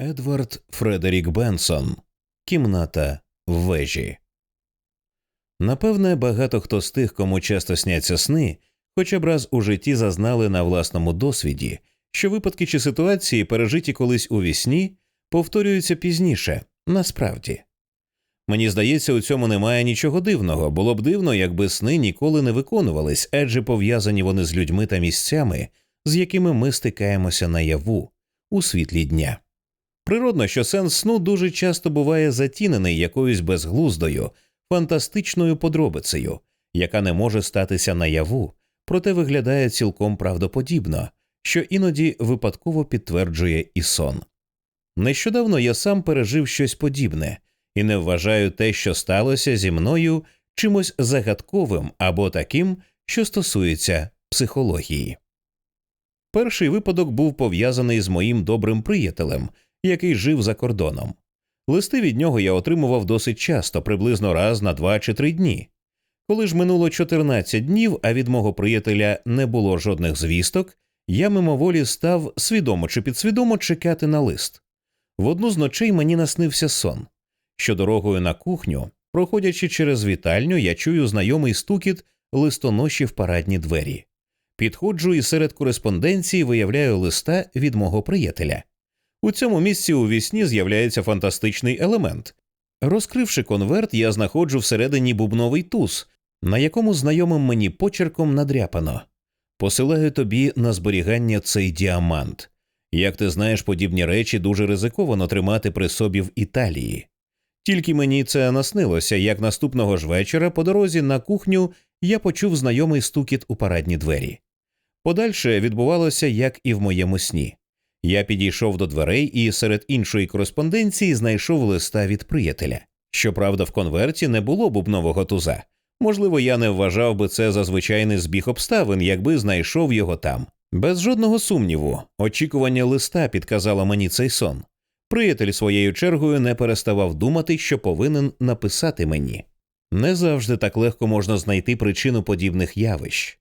Едвард Фредерік Бенсон Кімната в вежі. Напевне, багато хто з тих, кому часто сняться сни, хоча б раз у житті зазнали на власному досвіді, що випадки чи ситуації, пережиті колись у вісні, повторюються пізніше, насправді. Мені здається, у цьому немає нічого дивного. Було б дивно, якби сни ніколи не виконувались, адже пов'язані вони з людьми та місцями, з якими ми стикаємося наяву у світлі дня. Природно, що сенс сну дуже часто буває затінений якоюсь безглуздою, фантастичною подробицею, яка не може статися наяву, проте виглядає цілком правдоподібно, що іноді випадково підтверджує і сон. Нещодавно я сам пережив щось подібне і не вважаю те, що сталося зі мною чимось загадковим або таким, що стосується психології. Перший випадок був пов'язаний з моїм добрим приятелем, який жив за кордоном. Листи від нього я отримував досить часто, приблизно раз на два чи три дні. Коли ж минуло 14 днів, а від мого приятеля не було жодних звісток, я мимоволі став свідомо чи підсвідомо чекати на лист. В одну з ночей мені наснився сон, що дорогою на кухню, проходячи через вітальню, я чую знайомий стукіт листоноші в парадні двері. Підходжу і серед кореспонденції виявляю листа від мого приятеля. У цьому місці у вісні з'являється фантастичний елемент. Розкривши конверт, я знаходжу всередині бубновий туз, на якому знайомим мені почерком надряпано. Посилаю тобі на зберігання цей діамант. Як ти знаєш, подібні речі дуже ризиковано тримати при собі в Італії. Тільки мені це наснилося, як наступного ж вечора по дорозі на кухню я почув знайомий стукіт у парадні двері. Подальше відбувалося, як і в моєму сні. Я підійшов до дверей і серед іншої кореспонденції знайшов листа від приятеля. Щоправда, в конверті не було бубнового туза. Можливо, я не вважав би це за звичайний збіг обставин, якби знайшов його там. Без жодного сумніву, очікування листа підказало мені цей сон. Приятель своєю чергою не переставав думати, що повинен написати мені. Не завжди так легко можна знайти причину подібних явищ.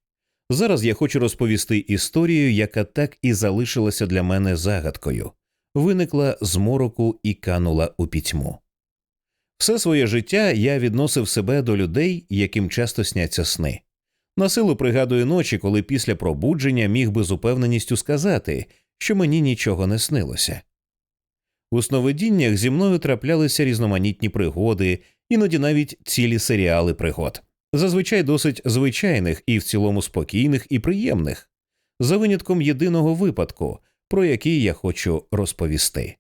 Зараз я хочу розповісти історію, яка так і залишилася для мене загадкою, виникла з мороку і канула у пітьму. Все своє життя я відносив себе до людей, яким часто сняться сни. Насилу пригадую ночі, коли після пробудження міг би з упевненістю сказати, що мені нічого не снилося. У сновидіннях зі мною траплялися різноманітні пригоди, іноді навіть цілі серіали пригод зазвичай досить звичайних і в цілому спокійних і приємних, за винятком єдиного випадку, про який я хочу розповісти.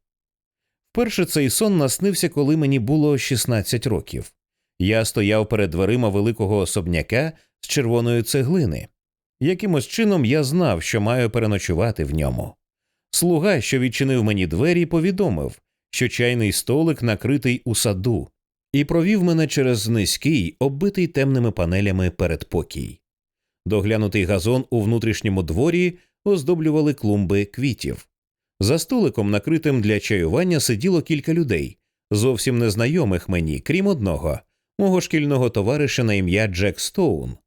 Вперше цей сон наснився, коли мені було 16 років. Я стояв перед дверима великого особняка з червоної цеглини. Якимось чином я знав, що маю переночувати в ньому. Слуга, що відчинив мені двері, повідомив, що чайний столик накритий у саду, і провів мене через низький, оббитий темними панелями передпокій. Доглянутий газон у внутрішньому дворі оздоблювали клумби квітів. За столиком, накритим для чаювання, сиділо кілька людей, зовсім незнайомих мені, крім одного, мого шкільного товариша на ім'я Джек Стоун.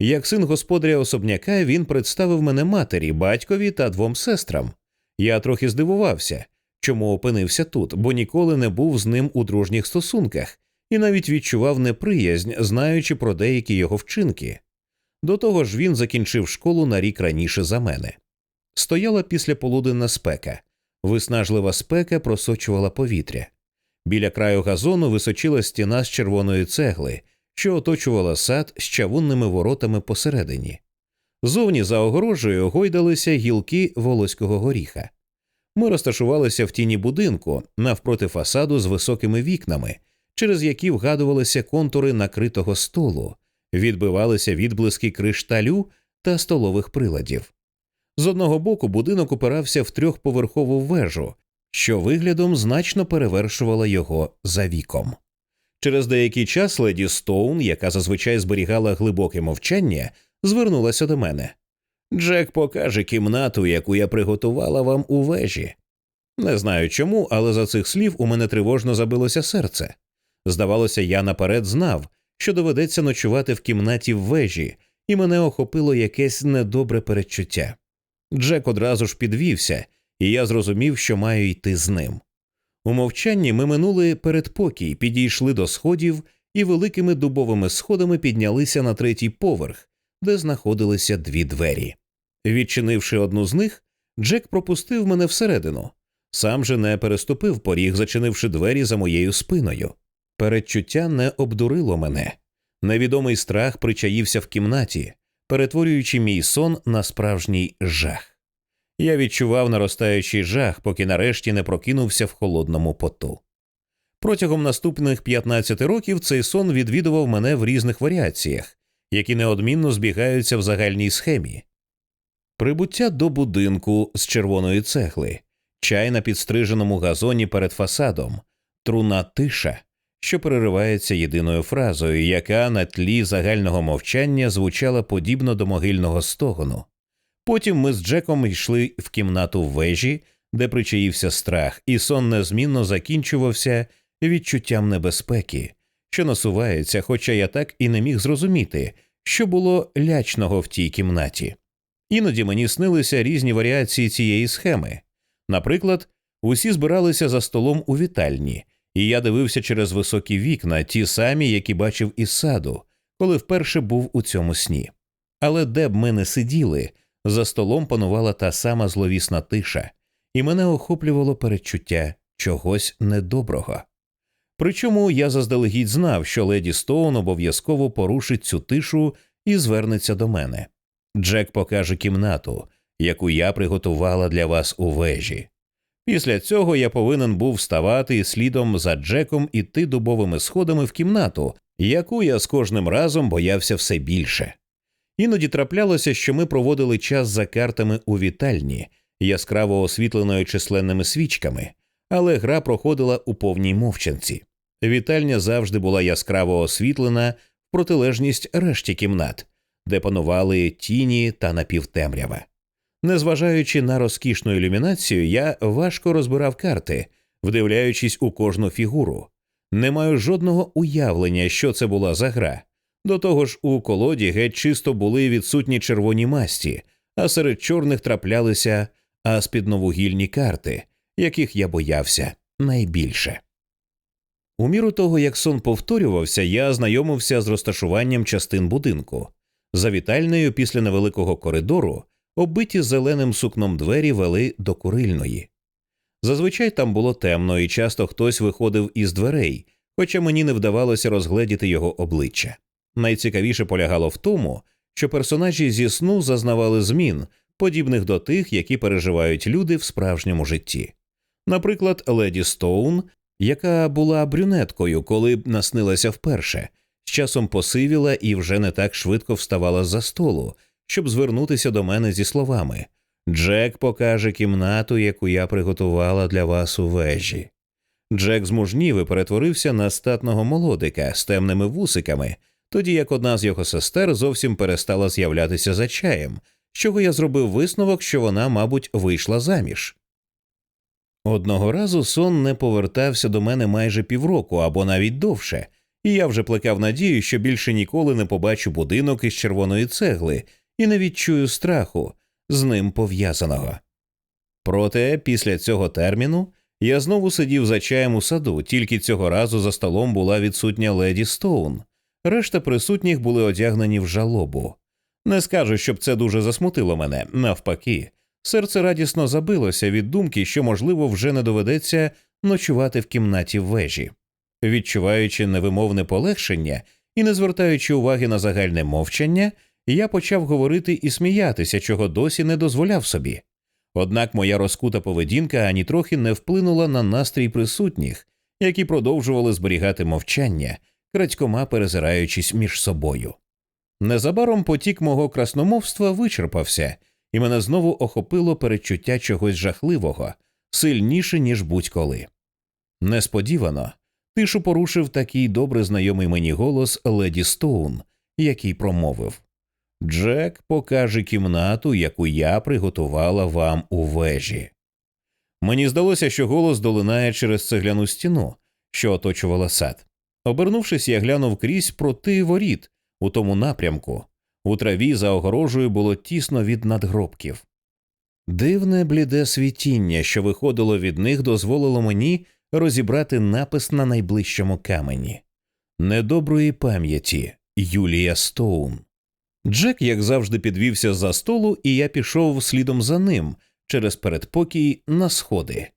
Як син господаря особняка, він представив мене матері, батькові та двом сестрам. Я трохи здивувався, чому опинився тут, бо ніколи не був з ним у дружніх стосунках і навіть відчував неприязнь, знаючи про деякі його вчинки. До того ж, він закінчив школу на рік раніше за мене. Стояла післяполуденна спека, виснажлива спека просочувала повітря. Біля краю газону височила стіна з червоної цегли, що оточувала сад з чавунними воротами посередині. Зовні за огорожею гойдалися гілки волоського горіха. Ми розташувалися в тіні будинку навпроти фасаду з високими вікнами, через які вгадувалися контури накритого столу, відбивалися відблиски кришталю та столових приладів. З одного боку будинок упирався в трьохповерхову вежу, що виглядом значно перевершувала його за віком. Через деякий час леді Стоун, яка зазвичай зберігала глибоке мовчання, звернулася до мене. Джек покаже кімнату, яку я приготувала вам у вежі. Не знаю чому, але за цих слів у мене тривожно забилося серце. Здавалося, я наперед знав, що доведеться ночувати в кімнаті в вежі, і мене охопило якесь недобре передчуття. Джек одразу ж підвівся, і я зрозумів, що маю йти з ним. У мовчанні ми минули передпокій, підійшли до сходів і великими дубовими сходами піднялися на третій поверх, де знаходилися дві двері. Відчинивши одну з них, Джек пропустив мене всередину. Сам же не переступив поріг, зачинивши двері за моєю спиною. Передчуття не обдурило мене. Невідомий страх причаївся в кімнаті, перетворюючи мій сон на справжній жах. Я відчував наростаючий жах, поки нарешті не прокинувся в холодному поту. Протягом наступних 15 років цей сон відвідував мене в різних варіаціях, які неодмінно збігаються в загальній схемі. Прибуття до будинку з червоної цегли, чай на підстриженому газоні перед фасадом, труна тиша, що переривається єдиною фразою, яка на тлі загального мовчання звучала подібно до могильного стогону. Потім ми з Джеком йшли в кімнату вежі, де причаївся страх, і сон незмінно закінчувався відчуттям небезпеки, що насувається, хоча я так і не міг зрозуміти, що було лячного в тій кімнаті. Іноді мені снилися різні варіації цієї схеми. Наприклад, усі збиралися за столом у вітальні, і я дивився через високі вікна, ті самі, які бачив із саду, коли вперше був у цьому сні. Але де б ми не сиділи, за столом панувала та сама зловісна тиша, і мене охоплювало передчуття чогось недоброго. Причому я заздалегідь знав, що леді Стоун обов'язково порушить цю тишу і звернеться до мене. Джек покаже кімнату, яку я приготувала для вас у вежі. Після цього я повинен був вставати слідом за Джеком іти дубовими сходами в кімнату, яку я з кожним разом боявся все більше. Іноді траплялося, що ми проводили час за картами у вітальні, яскраво освітленою численними свічками, але гра проходила у повній мовчанці. Вітальня завжди була яскраво освітлена в протилежність решті кімнат, де панували тіні та напівтемрява. Незважаючи на розкішну ілюмінацію, я важко розбирав карти, вдивляючись у кожну фігуру. Не маю жодного уявлення, що це була за гра. До того ж, у колоді геть чисто були відсутні червоні масті, а серед чорних траплялися аспідновугільні карти, яких я боявся найбільше. У міру того, як сон повторювався, я знайомився з розташуванням частин будинку. За вітальнею після невеликого коридору оббиті зеленим сукном двері вели до курильної. Зазвичай там було темно, і часто хтось виходив із дверей, хоча мені не вдавалося розгледіти його обличчя. Найцікавіше полягало в тому, що персонажі зі сну зазнавали змін, подібних до тих, які переживають люди в справжньому житті. Наприклад, леді Стоун, яка була брюнеткою, коли б наснилася вперше, з часом посивіла і вже не так швидко вставала з за столу, щоб звернутися до мене зі словами Джек покаже кімнату, яку я приготувала для вас у вежі. Джек змужнів і перетворився на статного молодика з темними вусиками, тоді як одна з його сестер зовсім перестала з'являтися за чаєм, чого я зробив висновок, що вона, мабуть, вийшла заміж. Одного разу сон не повертався до мене майже півроку або навіть довше, і я вже плекав надію, що більше ніколи не побачу будинок із червоної цегли і не відчую страху з ним пов'язаного. Проте після цього терміну я знову сидів за чаєм у саду, тільки цього разу за столом була відсутня леді Стоун, решта присутніх були одягнені в жалобу. Не скажу, щоб це дуже засмутило мене, навпаки, серце радісно забилося від думки, що, можливо, вже не доведеться ночувати в кімнаті вежі. Відчуваючи невимовне полегшення і не звертаючи уваги на загальне мовчання, я почав говорити і сміятися, чого досі не дозволяв собі. Однак моя розкута поведінка ані трохи не вплинула на настрій присутніх, які продовжували зберігати мовчання, крадькома перезираючись між собою. Незабаром потік мого красномовства вичерпався, і мене знову охопило передчуття чогось жахливого, сильніше, ніж будь-коли. Несподівано тишу порушив такий добре знайомий мені голос леді Стоун, який промовив Джек покаже кімнату, яку я приготувала вам у вежі. Мені здалося, що голос долинає через цегляну стіну, що оточувала сад. Обернувшись, я глянув крізь проти воріт у тому напрямку. У траві за огорожею було тісно від надгробків. Дивне бліде світіння, що виходило від них, дозволило мені розібрати напис на найближчому камені недоброї пам'яті Юлія Стоун. Джек, як завжди, підвівся за столу, і я пішов слідом за ним через передпокій на сходи.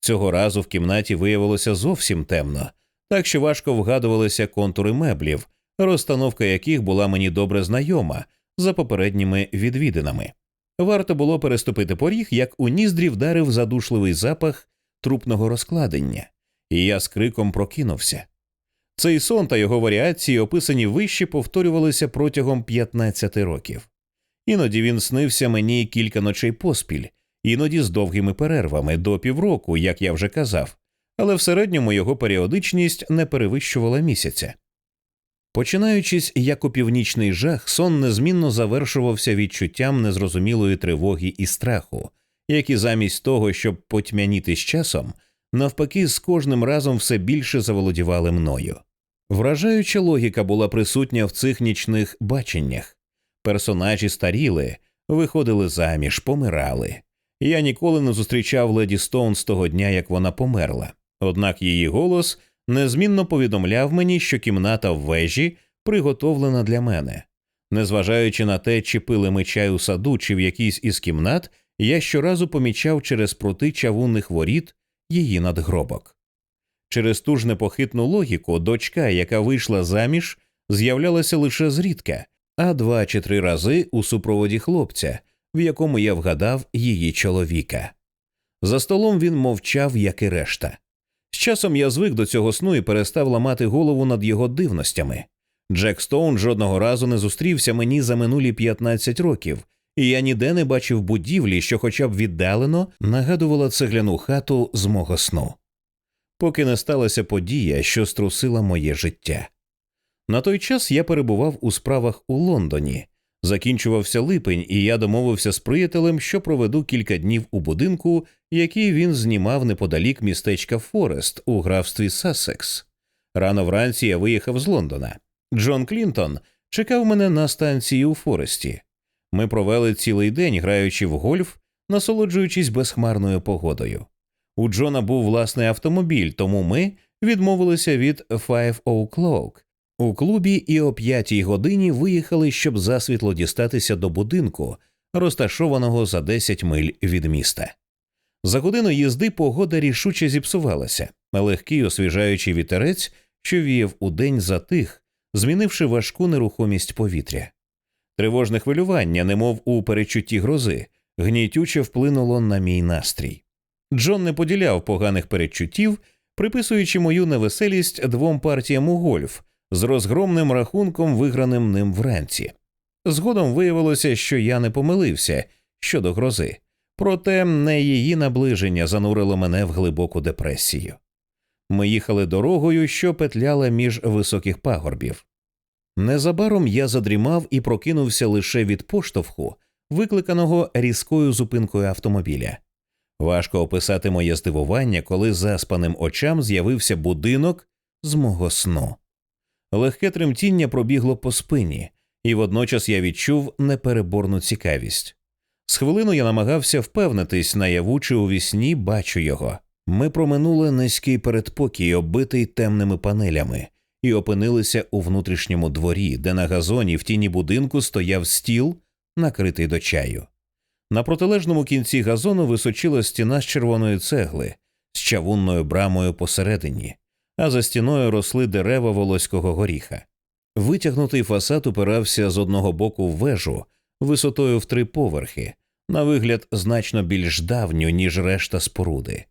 Цього разу в кімнаті виявилося зовсім темно, так що важко вгадувалися контури меблів, розстановка яких була мені добре знайома за попередніми відвідинами. Варто було переступити поріг, як у ніздрі вдарив задушливий запах трупного розкладення, і я з криком прокинувся. Цей сон та його варіації, описані вище, повторювалися протягом 15 років. Іноді він снився мені кілька ночей поспіль, іноді з довгими перервами до півроку, як я вже казав, але в середньому його періодичність не перевищувала місяця. Починаючись як у північний жах, сон незмінно завершувався відчуттям незрозумілої тривоги і страху, які замість того, щоб потьмяніти з часом, навпаки, з кожним разом все більше заволодівали мною. Вражаюча логіка була присутня в цих нічних баченнях. Персонажі старіли, виходили заміж, помирали. Я ніколи не зустрічав леді Стоун з того дня, як вона померла. Однак її голос незмінно повідомляв мені, що кімната в вежі приготовлена для мене. Незважаючи на те, чи пили ми чай у саду чи в якійсь із кімнат, я щоразу помічав через проти чавунних воріт її надгробок. Через ту ж непохитну логіку дочка, яка вийшла заміж, з'являлася лише зрідка, а два чи три рази у супроводі хлопця, в якому я вгадав її чоловіка. За столом він мовчав, як і решта. З часом я звик до цього сну і перестав ламати голову над його дивностями. Джек Стоун жодного разу не зустрівся мені за минулі 15 років, і я ніде не бачив будівлі, що, хоча б віддалено, нагадувала цегляну хату з мого сну. Поки не сталася подія, що струсила моє життя. На той час я перебував у справах у Лондоні, закінчувався липень, і я домовився з приятелем, що проведу кілька днів у будинку, який він знімав неподалік містечка Форест у графстві Сассекс. Рано вранці я виїхав з Лондона. Джон Клінтон чекав мене на станції у Форесті. Ми провели цілий день, граючи в гольф, насолоджуючись безхмарною погодою. У Джона був власний автомобіль, тому ми відмовилися від Five O'Clock у клубі і о п'ятій годині виїхали, щоб засвітло дістатися до будинку, розташованого за 10 миль від міста. За годину їзди погода рішуче зіпсувалася, легкий освіжаючий вітерець, що віяв у день затих, змінивши важку нерухомість повітря. Тривожне хвилювання, немов у перечутті грози, гнітюче вплинуло на мій настрій. Джон не поділяв поганих передчуттів, приписуючи мою невеселість двом партіям у гольф з розгромним рахунком, виграним ним вранці. Згодом виявилося, що я не помилився щодо грози, проте не її наближення занурило мене в глибоку депресію. Ми їхали дорогою, що петляла між високих пагорбів. Незабаром я задрімав і прокинувся лише від поштовху, викликаного різкою зупинкою автомобіля. Важко описати моє здивування, коли заспаним очам з'явився будинок з мого сну. Легке тремтіння пробігло по спині, і водночас я відчув непереборну цікавість. З хвилину я намагався впевнитись, наяву чи у вісні бачу його. Ми проминули низький передпокій, оббитий темними панелями, і опинилися у внутрішньому дворі, де на газоні в тіні будинку стояв стіл, накритий до чаю. На протилежному кінці газону височила стіна з червоної цегли, з чавунною брамою посередині, а за стіною росли дерева волоського горіха. Витягнутий фасад упирався з одного боку в вежу висотою в три поверхи, на вигляд значно більш давню, ніж решта споруди.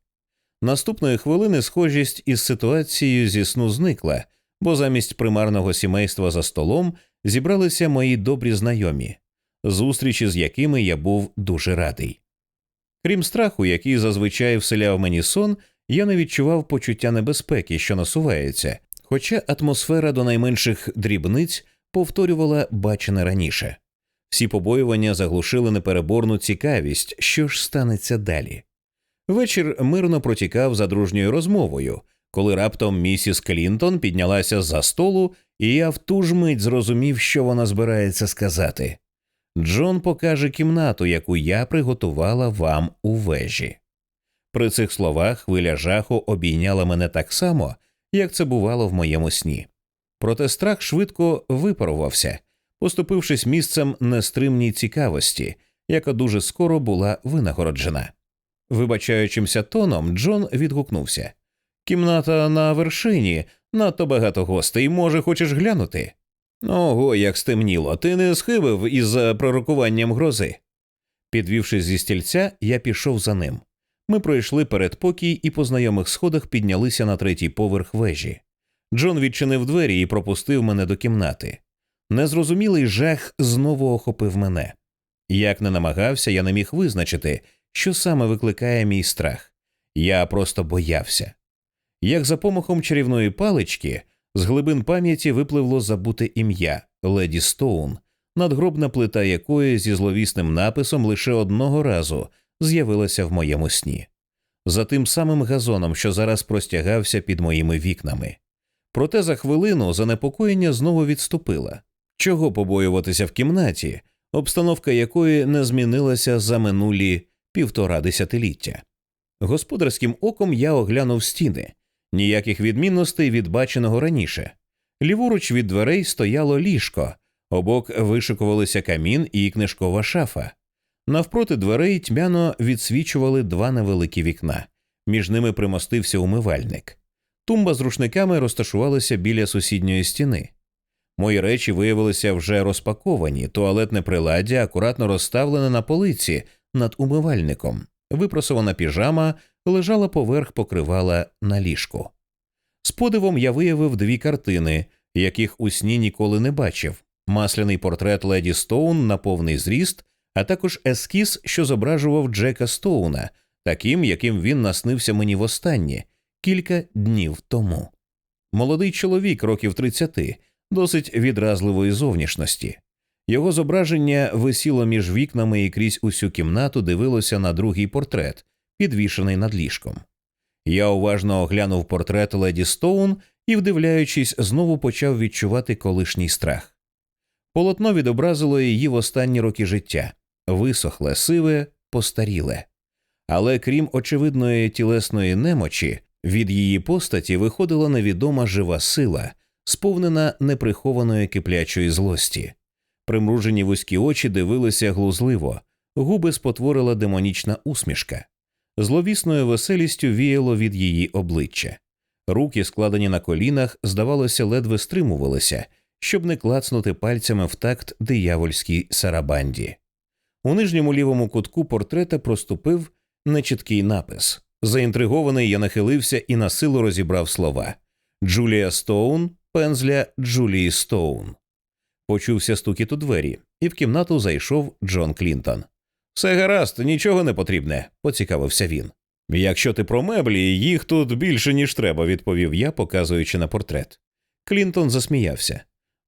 Наступної хвилини схожість із ситуацією зі сну зникла, бо замість примарного сімейства за столом зібралися мої добрі знайомі, зустрічі з якими я був дуже радий. Крім страху, який зазвичай вселяв мені сон, я не відчував почуття небезпеки, що насувається, хоча атмосфера до найменших дрібниць повторювала бачене раніше. Всі побоювання заглушили непереборну цікавість, що ж станеться далі. Вечір мирно протікав за дружньою розмовою, коли раптом місіс Клінтон піднялася за столу, і я в ту ж мить зрозумів, що вона збирається сказати. Джон покаже кімнату, яку я приготувала вам у вежі. При цих словах хвиля жаху обійняла мене так само, як це бувало в моєму сні. Проте страх швидко випарувався, поступившись місцем нестримній цікавості, яка дуже скоро була винагороджена. Вибачаючимся тоном, Джон відгукнувся Кімната на вершині, надто багато гостей, може, хочеш глянути? Ого, як стемніло, ти не схибив із пророкуванням грози. Підвівшись зі стільця, я пішов за ним. Ми пройшли передпокій і по знайомих сходах піднялися на третій поверх вежі. Джон відчинив двері і пропустив мене до кімнати. Незрозумілий жах знову охопив мене. Як не намагався, я не міг визначити, що саме викликає мій страх. Я просто боявся. Як за помахом чарівної палички, з глибин пам'яті випливло забуте ім'я Леді Стоун, надгробна плита якої зі зловісним написом лише одного разу з'явилася в моєму сні, за тим самим газоном, що зараз простягався під моїми вікнами. Проте за хвилину занепокоєння знову відступила. Чого побоюватися в кімнаті, обстановка якої не змінилася за минулі півтора десятиліття. Господарським оком я оглянув стіни, ніяких відмінностей від баченого раніше. Ліворуч від дверей стояло ліжко, обок вишикувалися камін і книжкова шафа. Навпроти дверей тьмяно відсвічували два невеликі вікна, між ними примостився умивальник. Тумба з рушниками розташувалася біля сусідньої стіни. Мої речі виявилися вже розпаковані, туалетне приладдя акуратно розставлене на полиці над умивальником. Випросована піжама лежала поверх покривала на ліжку. З подивом я виявив дві картини, яких у сні ніколи не бачив масляний портрет леді Стоун на повний зріст, а також ескіз, що зображував Джека Стоуна, таким, яким він наснився мені востаннє кілька днів тому. Молодий чоловік років 30, досить відразливої зовнішності. Його зображення висіло між вікнами і крізь усю кімнату дивилося на другий портрет, підвішений над ліжком. Я уважно оглянув портрет леді Стоун і, вдивляючись, знову почав відчувати колишній страх. Полотно відобразило її в останні роки життя висохле, сиве, постаріле. Але крім очевидної тілесної немочі, від її постаті виходила невідома жива сила, сповнена неприхованої киплячої злості. Примружені вузькі очі дивилися глузливо, губи спотворила демонічна усмішка. Зловісною веселістю віяло від її обличчя. Руки, складені на колінах, здавалося, ледве стримувалися, щоб не клацнути пальцями в такт диявольській сарабанді. У нижньому лівому кутку портрета проступив нечіткий напис. Заінтригований я нахилився і на силу розібрав слова Джулія Стоун, пензля Джулії Стоун. Почувся стукіт у двері, і в кімнату зайшов Джон Клінтон. Все гаразд, нічого не потрібне, поцікавився він. Якщо ти про меблі, їх тут більше, ніж треба, відповів я, показуючи на портрет. Клінтон засміявся.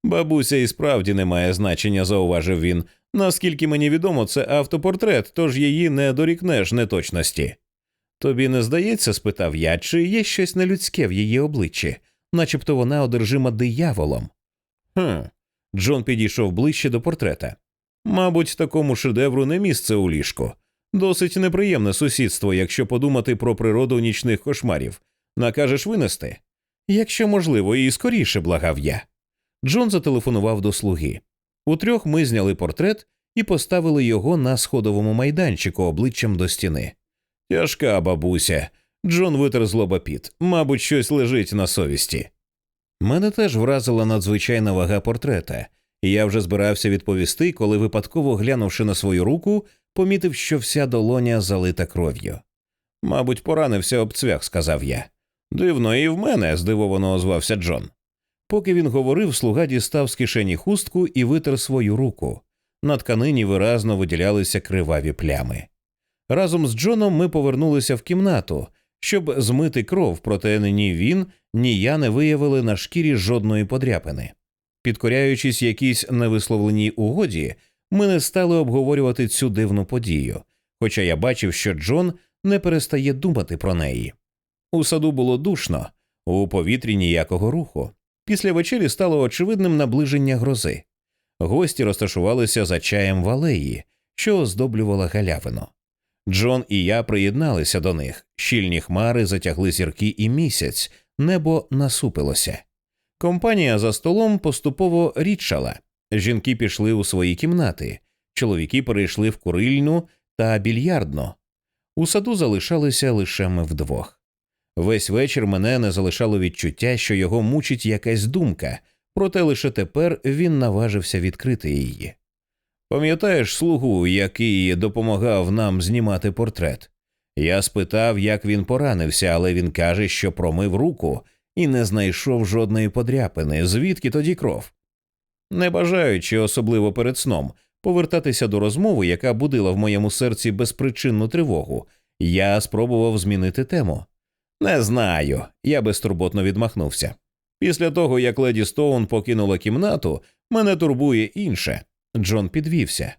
Бабуся і справді не має значення, зауважив він. Наскільки мені відомо, це автопортрет, тож її не дорікнеш неточності. Тобі не здається, спитав я, чи є щось нелюдське в її обличчі, начебто вона одержима дияволом. Хм. Джон підійшов ближче до портрета. Мабуть, такому шедевру не місце у ліжку. Досить неприємне сусідство, якщо подумати про природу нічних кошмарів. Накажеш винести? Якщо можливо, і скоріше благав я. Джон зателефонував до слуги. Утрьох ми зняли портрет і поставили його на сходовому майданчику обличчям до стіни. Тяжка бабуся. Джон витер злобопіт. Мабуть, щось лежить на совісті. Мене теж вразила надзвичайна вага портрета, я вже збирався відповісти, коли, випадково глянувши на свою руку, помітив, що вся долоня залита кров'ю. Мабуть, поранився об цвях, сказав я. Дивно, і в мене, здивовано озвався Джон. Поки він говорив, слуга дістав з кишені хустку і витер свою руку. На тканині виразно виділялися криваві плями. Разом з Джоном ми повернулися в кімнату, щоб змити кров, проте ні він, ні я не виявили на шкірі жодної подряпини. Підкоряючись якійсь невисловленій угоді, ми не стали обговорювати цю дивну подію, хоча я бачив, що Джон не перестає думати про неї. У саду було душно, у повітрі ніякого руху. Після вечері стало очевидним наближення грози. Гості розташувалися за чаєм в алеї, що оздоблювала галявину. Джон і я приєдналися до них. Щільні хмари затягли зірки і місяць, небо насупилося. Компанія за столом поступово рідшала. Жінки пішли у свої кімнати, чоловіки перейшли в курильну та більярдну. У саду залишалися лише ми вдвох. Весь вечір мене не залишало відчуття, що його мучить якась думка, проте лише тепер він наважився відкрити її. Пам'ятаєш слугу, який допомагав нам знімати портрет? Я спитав, як він поранився, але він каже, що промив руку і не знайшов жодної подряпини, звідки тоді кров. Не бажаючи, особливо перед сном, повертатися до розмови, яка будила в моєму серці безпричинну тривогу, я спробував змінити тему. Не знаю, я безтурботно відмахнувся. Після того, як леді Стоун покинула кімнату, мене турбує інше. Джон підвівся.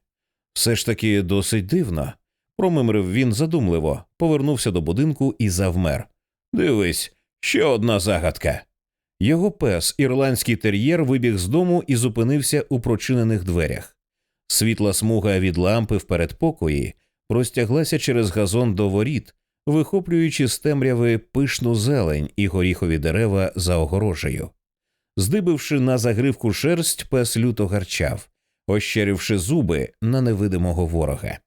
Все ж таки досить дивно. Промимрив він задумливо, повернувся до будинку і завмер. Дивись, ще одна загадка. Його пес, ірландський тер'єр, вибіг з дому і зупинився у прочинених дверях. Світла смуга від лампи в передпокої простяглася через газон до воріт, вихоплюючи з темряви пишну зелень і горіхові дерева за огорожею. Здибивши на загривку шерсть, пес люто гарчав, ощерівши зуби на невидимого ворога.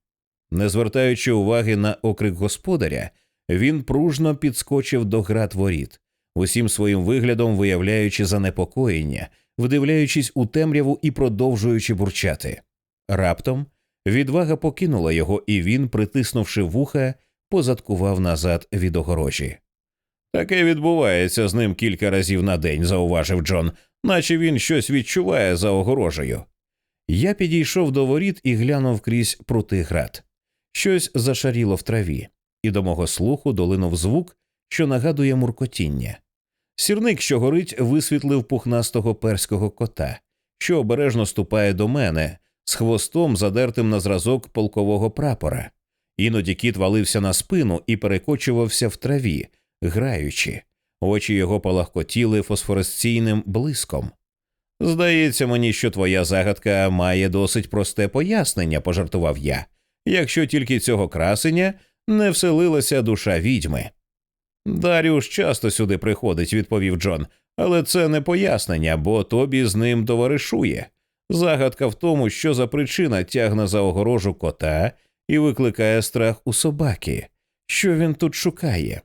Не звертаючи уваги на окрик господаря, він пружно підскочив до град воріт, усім своїм виглядом виявляючи занепокоєння, вдивляючись у темряву і продовжуючи бурчати. Раптом відвага покинула його, і він, притиснувши вуха, позадкував назад від огорожі. Таке відбувається з ним кілька разів на день, зауважив Джон, наче він щось відчуває за огорожею. Я підійшов до воріт і глянув крізь прутий град. Щось зашаріло в траві, і до мого слуху долинув звук, що нагадує муркотіння. Сірник, що горить, висвітлив пухнастого перського кота, що обережно ступає до мене з хвостом, задертим на зразок полкового прапора. Іноді кіт валився на спину і перекочувався в траві, граючи, очі його палахкотіли фосфоресційним блиском. Здається мені, що твоя загадка має досить просте пояснення, пожартував я, якщо тільки цього красення не вселилася душа відьми. Даріуш часто сюди приходить, відповів Джон, але це не пояснення, бо тобі з ним товаришує. Загадка в тому, що за причина тягне за огорожу кота і викликає страх у собаки, що він тут шукає.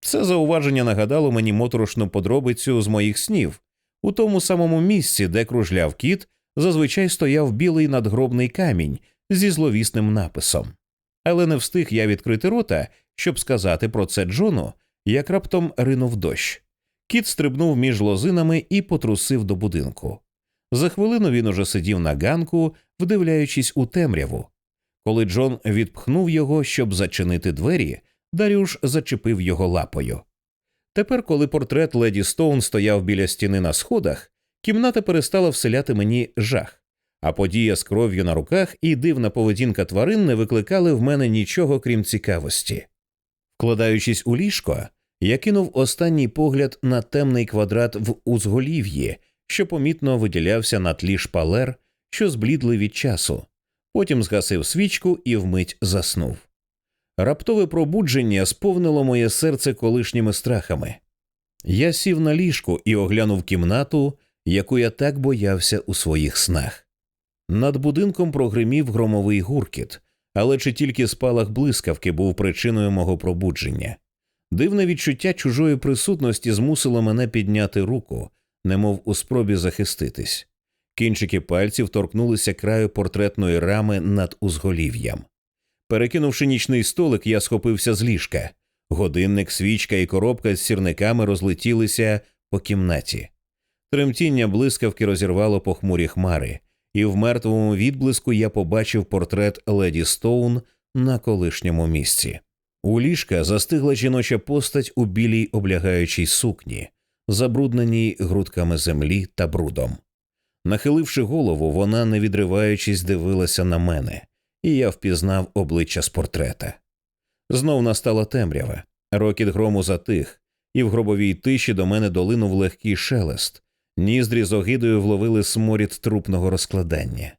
Це зауваження нагадало мені моторошну подробицю з моїх снів. У тому самому місці, де кружляв кіт, зазвичай стояв білий надгробний камінь зі зловісним написом. Але не встиг я відкрити рота, щоб сказати про це Джону, як раптом ринув дощ. Кіт стрибнув між лозинами і потрусив до будинку. За хвилину він уже сидів на ганку, вдивляючись у темряву. Коли Джон відпхнув його, щоб зачинити двері, Даріуш зачепив його лапою. Тепер, коли портрет леді Стоун стояв біля стіни на сходах, кімната перестала вселяти мені жах, а подія з кров'ю на руках і дивна поведінка тварин не викликали в мене нічого крім цікавості. Вкладаючись у ліжко, я кинув останній погляд на темний квадрат в узголів'ї, що помітно виділявся на тлі шпалер, що зблідли від часу, потім згасив свічку і вмить заснув. Раптове пробудження сповнило моє серце колишніми страхами. Я сів на ліжку і оглянув кімнату, яку я так боявся у своїх снах. Над будинком прогримів громовий гуркіт, але чи тільки спалах блискавки був причиною мого пробудження. Дивне відчуття чужої присутності змусило мене підняти руку, немов у спробі захиститись. Кінчики пальців торкнулися краю портретної рами над узголів'ям. Перекинувши нічний столик, я схопився з ліжка. Годинник, свічка і коробка з сірниками розлетілися по кімнаті. Тремтіння блискавки розірвало похмурі хмари, і в мертвому відблиску я побачив портрет леді Стоун на колишньому місці. У ліжка застигла жіноча постать у білій облягаючій сукні, забрудненій грудками землі та брудом. Нахиливши голову, вона, не відриваючись, дивилася на мене, і я впізнав обличчя з портрета. Знов настала темрява, рокіт грому затих, і в гробовій тиші до мене долинув легкий шелест, ніздрі з огидою вловили сморід трупного розкладання.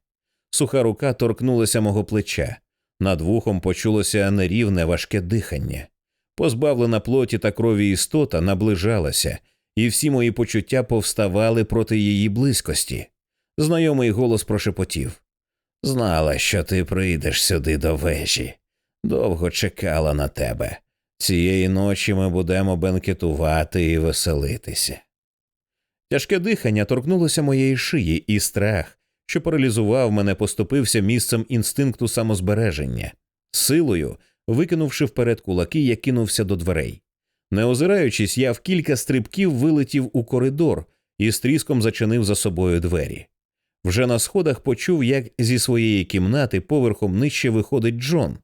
Суха рука торкнулася мого плеча, Над вухом почулося нерівне важке дихання. Позбавлена плоті та крові істота наближалася, і всі мої почуття повставали проти її близькості. Знайомий голос прошепотів Знала, що ти прийдеш сюди до вежі. Довго чекала на тебе. Цієї ночі ми будемо бенкетувати і веселитися. Тяжке дихання торкнулося моєї шиї, і страх, що паралізував мене, поступився місцем інстинкту самозбереження. Силою, викинувши вперед кулаки, я кинувся до дверей. Не озираючись, я в кілька стрибків вилетів у коридор і з тріском зачинив за собою двері. Вже на сходах почув, як зі своєї кімнати поверхом нижче виходить Джон.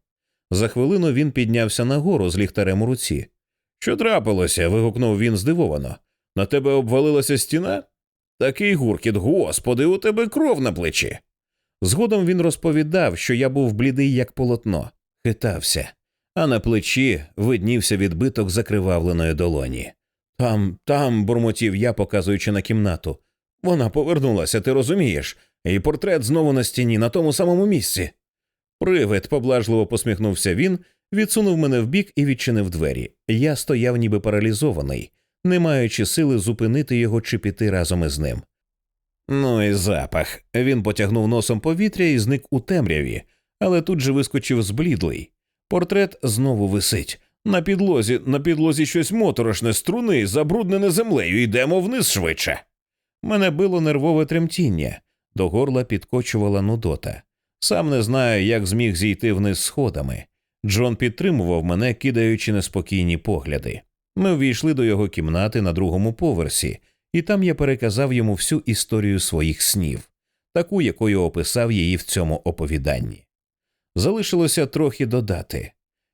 За хвилину він піднявся нагору з ліхтарем у руці. Що трапилося? вигукнув він здивовано. На тебе обвалилася стіна? Такий гуркіт, господи, у тебе кров на плечі. Згодом він розповідав, що я був блідий, як полотно, хитався, а на плечі виднівся відбиток закривавленої долоні. Там, там, бурмотів я, показуючи на кімнату. Вона повернулася, ти розумієш, і портрет знову на стіні, на тому самому місці. Привид, поблажливо посміхнувся він, відсунув мене вбік і відчинив двері. Я стояв ніби паралізований, не маючи сили зупинити його чи піти разом із ним. Ну і запах. Він потягнув носом повітря і зник у темряві, але тут же вискочив зблідлий. Портрет знову висить. На підлозі, на підлозі щось моторошне, струни, забруднене землею, йдемо вниз швидше. Мене било нервове тремтіння, до горла підкочувала нудота. Сам не знаю, як зміг зійти вниз сходами. Джон підтримував мене, кидаючи неспокійні погляди. Ми ввійшли до його кімнати на другому поверсі, і там я переказав йому всю історію своїх снів, таку, якою описав її в цьому оповіданні. Залишилося трохи додати.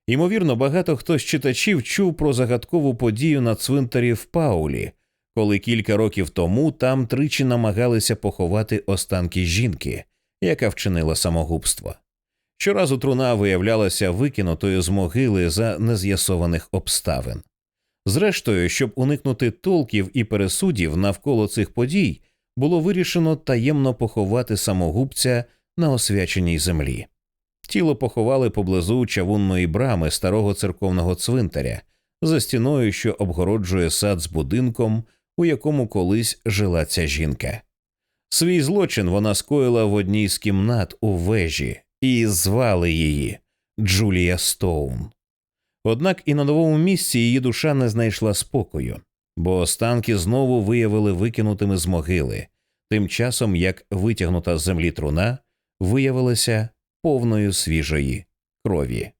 Ймовірно, багато хто з читачів чув про загадкову подію на цвинтарі в Паулі, коли кілька років тому там тричі намагалися поховати останки жінки, яка вчинила самогубство. Щоразу труна виявлялася викинутою з могили за нез'ясованих обставин. Зрештою, щоб уникнути толків і пересудів навколо цих подій, було вирішено таємно поховати самогубця на освяченій землі. Тіло поховали поблизу чавунної брами старого церковного цвинтаря за стіною, що обгороджує сад з будинком, у якому колись жила ця жінка. Свій злочин вона скоїла в одній з кімнат у вежі і звали її Джулія Стоун. Однак і на новому місці її душа не знайшла спокою, бо останки знову виявили викинутими з могили, тим часом як витягнута з землі труна виявилася повною свіжої крові.